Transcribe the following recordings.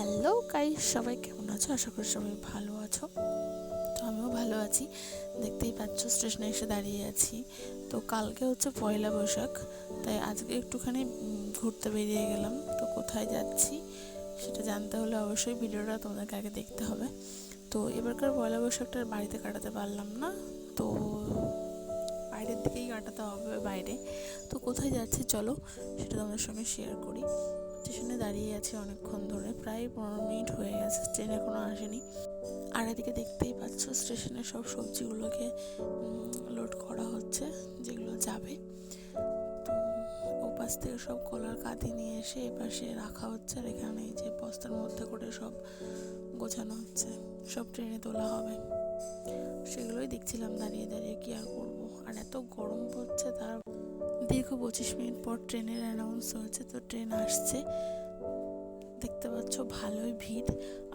Hello guys, সবাই কেমন আছো? আশা করি সবাই ভালো আছো। তো আমিও ভালো আছি। দেখতেই পাচ্ছ, স্টেশনে এসে দাঁড়িয়ে আছি। তো কালকে হচ্ছে পয়লা বৈশাখ, তাই আজকে একটুখানি ঘুরতে বেরিয়ে গেলাম। তো কোথায় যাচ্ছি, সেটা জানতে হলে অবশ্যই ভিডিওটা তোমাদেরকে আগে দেখতে হবে। তো এবারকার পয়লা বৈশাখটা বাড়িতে কাটাতে পারলাম না। তো বাইরের দিকেই কাটাতে হবে বাইরে। তো কোথায় যাচ্ছি, চলো সেটা তোমাদের সঙ্গে শেয়ার করি। স্টেশনে দাঁড়িয়ে আছি অনেকক্ষণ ধরে, প্রায় পনেরো মিনিট হয়ে গেছে, ট্রেন এখনও আসেনি। আর এদিকে দেখতেই পাচ্ছ স্টেশনে সব সবজিগুলোকে লোড করা হচ্ছে, যেগুলো যাবে। তো ওপাশ থেকে সব কলার কাঁদি নিয়ে এসে এপাশে রাখা হচ্ছে, আর এখানে এই যে বস্তার মধ্যে করে সব গোছানো হচ্ছে, সব ট্রেনে তোলা হবে। সেগুলোই দেখছিলাম দাঁড়িয়ে দাঁড়িয়ে কি আর করব। আর এত গরম পড়ছে তার দীর্ঘ পঁচিশ মিনিট পর ট্রেনের অ্যানাউন্স হয়েছে, তো ট্রেন আসছে। দেখতে পাচ্ছ ভালোই ভিড়।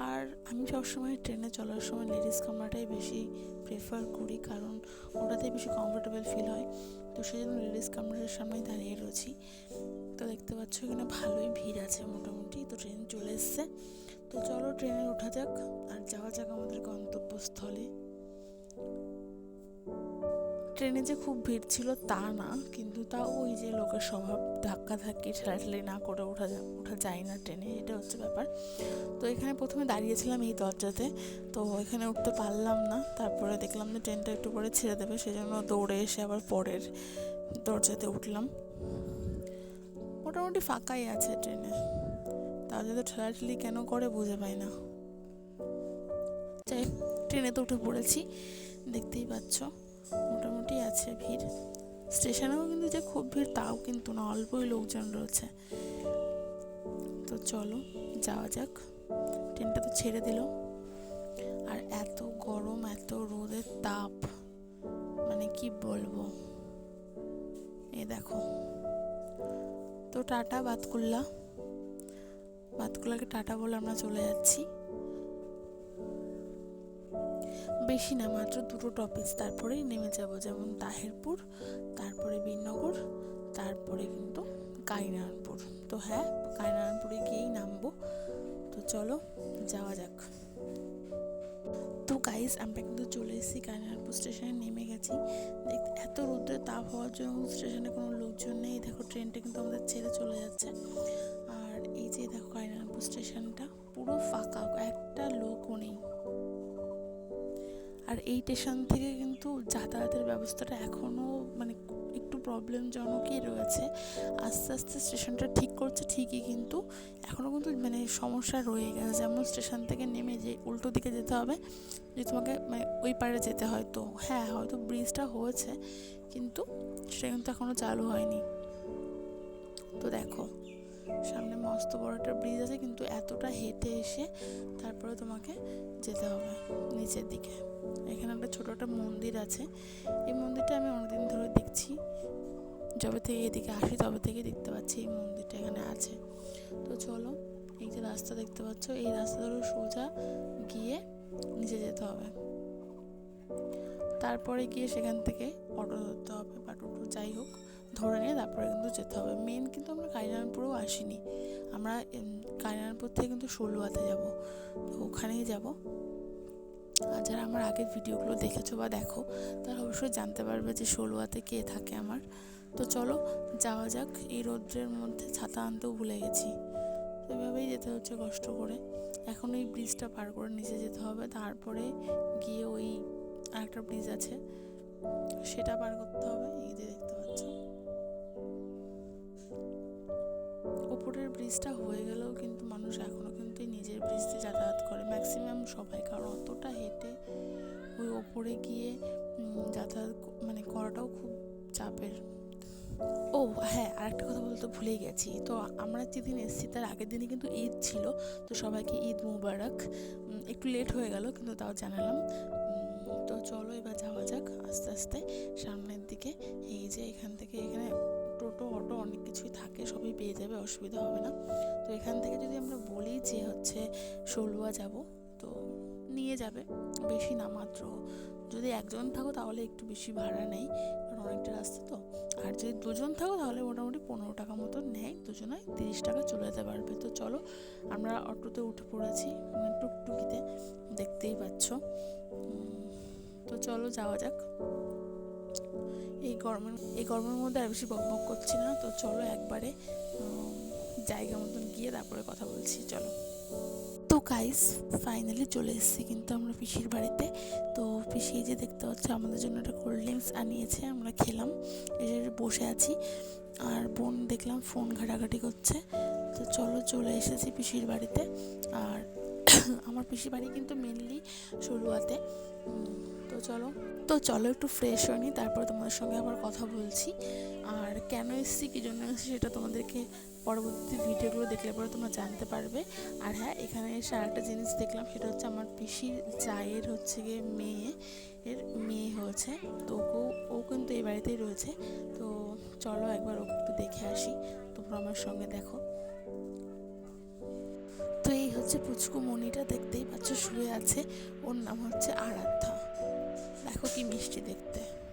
আর আমি সবসময় ট্রেনে চলার সময় লেডিস কামরাটাই বেশি প্রেফার করি, কারণ ওটাতেই বেশি কমফোর্টেবল ফিল হয়। তো সেই জন্য লেডিস কামরার সামনেই দাঁড়িয়ে রয়েছি। তো দেখতে পাচ্ছ এখানে ভালোই ভিড় আছে মোটামুটি, তো ট্রেন চলে এসছে। তো চলো ট্রেনে ওঠা যাক, আর যাওয়া যাক আমাদের গন্তব্যস্থলে। ট্রেনে যে খুব ভিড় ছিল তা না, কিন্তু তাও ওই যে লোকের স্বভাব, ধাক্কা ধাক্কি, ঠেলাঠেলি না করে ওঠা ওঠা যায় না ট্রেনে, এটা হচ্ছে ব্যাপার। তো এখানে প্রথমে দাঁড়িয়েছিলাম এই দরজাতে, তো এখানে উঠতে পারলাম না, তারপরে দেখলাম যে ট্রেনটা একটু পরে ছেড়ে দেবে, সেজন্য দৌড়ে এসে আবার পরের দরজাতে উঠলাম। মোটামুটি ফাঁকাই আছে ট্রেনে তাহলে তো ঠেলাঠেলি কেন করে বুঝে পাই না। যাই ট্রেনে তো উঠে পড়েছি, দেখতেই পাচ্ছ। মোটামুটি আছে ভিড়। স্টেশনেও কিন্তু যে খুব ভিড় তাও কিন্তু না, অল্পই লোকজন রয়েছে। তো চলো, যাওয়া যাক। ট্রেনটা তো ছেড়ে দিল। আর এত গরম, এত রোদের তাপ মানে কি বলব? এ দেখো। তো টাটা, বাতকুল্লা। বাতকুল্লাকে টাটা বলে আমরা চলে যাচ্ছি। বেশি না, মাত্র দুটো টপিক তারপরেই নেমে যাব যেমন তাহেরপুর, তারপরে বীরনগর তারপরে কিন্তু কাইনারায়ণপুর তো হ্যাঁ কাইনারায়ণপুরে গিয়েই নামবো। তো চলো, যাওয়া যাক। তো গাইস আমরা কিন্তু চলে এসেছি কাইনারায়ণপুর স্টেশনে নেমে গেছি। এত রৌদ্রের তাপ হওয়ার জন্য স্টেশনে কোনো লোকজন নেই। দেখো ট্রেনটা কিন্তু আমাদের ছেড়ে চলে যাচ্ছে। আর এই যে দেখো কাইনারায়ণপুর স্টেশনটা পুরো ফাঁকা, একটা লোকও নেই। আর এই স্টেশন থেকে কিন্তু যাতায়াতের ব্যবস্থাটা এখনও মানে একটু প্রবলেমজনকই রয়েছে। আস্তে আস্তে স্টেশনটা ঠিক করছে ঠিকই কিন্তু এখনও কিন্তু মানে সমস্যা রয়ে গেছে। যেমন স্টেশন থেকে নেমে যে উল্টো দিকে যেতে হবে, যে তোমাকে মানে ওই পারে যেতে হয় তো। হ্যাঁ হয়তো ব্রিজটা হয়েছে কিন্তু সেটা কিন্তু এখনও চালু হয়নি। তো দেখো সামনে মস্ত বড় একটা ব্রিজ আছে, কিন্তু এতটা হেঁটে এসে তারপরে তোমাকে যেতে হবে নিচের দিকে। এখানে একটা ছোটো একটা মন্দির আছে। এই মন্দিরটা আমি অনেকদিন ধরে দেখছি। যবে থেকে এদিকে আসি, তবে থেকে দেখতে পাচ্ছি এই মন্দিরটা এখানে আছে। তো চলো, এই যে রাস্তা দেখতে পাচ্ছ, এই রাস্তা ধরে সোজা গিয়ে নিচে যেতে হবে। তারপরে গিয়ে সেখান থেকে অটো ধরতে হবে বা টোটো, যাই হোক। ধরে নিয়ে তারপরে কিন্তু যেতে হবে। মেন কিন্তু আমরা কাইনারায়ণপুরেও আসিনি। আমরা উম, কাইনারায়ণপুর থেকে কিন্তু ষোলোয়াতে যাব। তো ওখানেই যাব। আর যারা আমার আগের ভিডিওগুলো দেখেছ বা দেখো তারা অবশ্যই জানতে পারবে যে ষোলোয়াতে কে থাকে আমার। তো চলো যাওয়া যাক। এই রৌদ্রের মধ্যে ছাতা আনতেও ভুলে গেছি। এভাবেই যেতে হচ্ছে কষ্ট করে। এখন ওই ব্রিজটা পার করে নিচে যেতে হবে। তারপরে গিয়ে ওই আরেকটা ব্রিজ আছে। সেটা পার করতে হবে। এই যে দেখতে পাচ্ছ। ওপরের ব্রিজটা হয়ে গেলেও কিন্তু মানুষ এখনও কিন্তু নিজের ব্রিজ দিয়ে যাতায়াত করে। ম্যাক্সিমাম সবাই, কারণ অতটা হেঁটে ওই ওপরে গিয়ে যাতায়াত মানে করাটাও খুব চাপের। ও হ্যাঁ আরেকটা কথা বলতে ভুলেই গেছি। তো আমরা যেদিন এসেছি তার আগের দিনই কিন্তু ঈদ ছিল, তো সবাইকে ঈদ মুবারক। একটু লেট হয়ে গেল, কিন্তু তাও জানালাম। তো চলো এবার যাওয়া যাক আস্তে আস্তে সামনের দিকে। এই যে এখান থেকে এখানে টোটো, অটো অনেক কিছুই থাকে, সবই পেয়ে যাবে, অসুবিধা হবে না। তো এখান থেকে যদি আমরা বলি যে হচ্ছে ষোলোয়া যাব, তো নিয়ে যাবে, বেশি না মাত্র। যদি একজন থাকো তাহলে একটু বেশি ভাড়া নেই, কারণ অনেকটা রাস্তা তো। আর যদি দুজন থাকো তাহলে মোটামুটি পনেরো টাকা মতো নেয়, দুজনে তিরিশ টাকা চলে যেতে পারবে। তো চলো, আমরা অটোতে উঠে পড়েছি মানে টুকটুকিতে, দেখতেই পাচ্ছ। তো চলো যাওয়া যাক। এই গরমের এই গরমের মধ্যে আর বেশি বকবক করছি না। তো চলো একবারে জায়গা মতন গিয়ে তারপরে কথা বলছি, চলো। তো গাইস ফাইনালি চলে এসেছি কিন্তু আমরা পিসির বাড়িতে। তো পিসি যে দেখতে পাচ্ছ, আমাদের জন্য একটা কোল্ড ড্রিঙ্কস আনিয়েছে, আমরা খেলাম। এসে বসে আছি, আর বোন দেখলাম ফোন ঘাটাঘাটি করছে। তো চলো চলে এসেছি পিসির বাড়িতে। আর আমার পিসির বাড়ি কিন্তু মেনলি সরুয়াতে তো চলো। তো চলো একটু ফ্রেশ হয়ে তারপর তোমাদের সঙ্গে আবার কথা বলছি। আর কেন এসেছি, কী জন্য এসেছি, সেটা তোমাদেরকে পরবর্তী ভিডিওগুলো দেখলে পরে তোমরা জানতে পারবে। আর হ্যাঁ এখানে এসে আরেকটা জিনিস দেখলাম, সেটা হচ্ছে আমার পিসির জায়ের হচ্ছে গিয়ে মেয়ে, এর মেয়ে হয়েছে। তো ওকেও, ও কিন্তু এই বাড়িতেই রয়েছে। তো চলো একবার ওকে একটু দেখে আসি, তোমরা আমার সঙ্গে দেখো। তো এই হচ্ছে পুচকু মনিটা দেখতেই পাচ্ছ শুয়ে আছে। ওর নাম হচ্ছে আরাধ্যা। দেখো কি মিষ্টি দেখতে।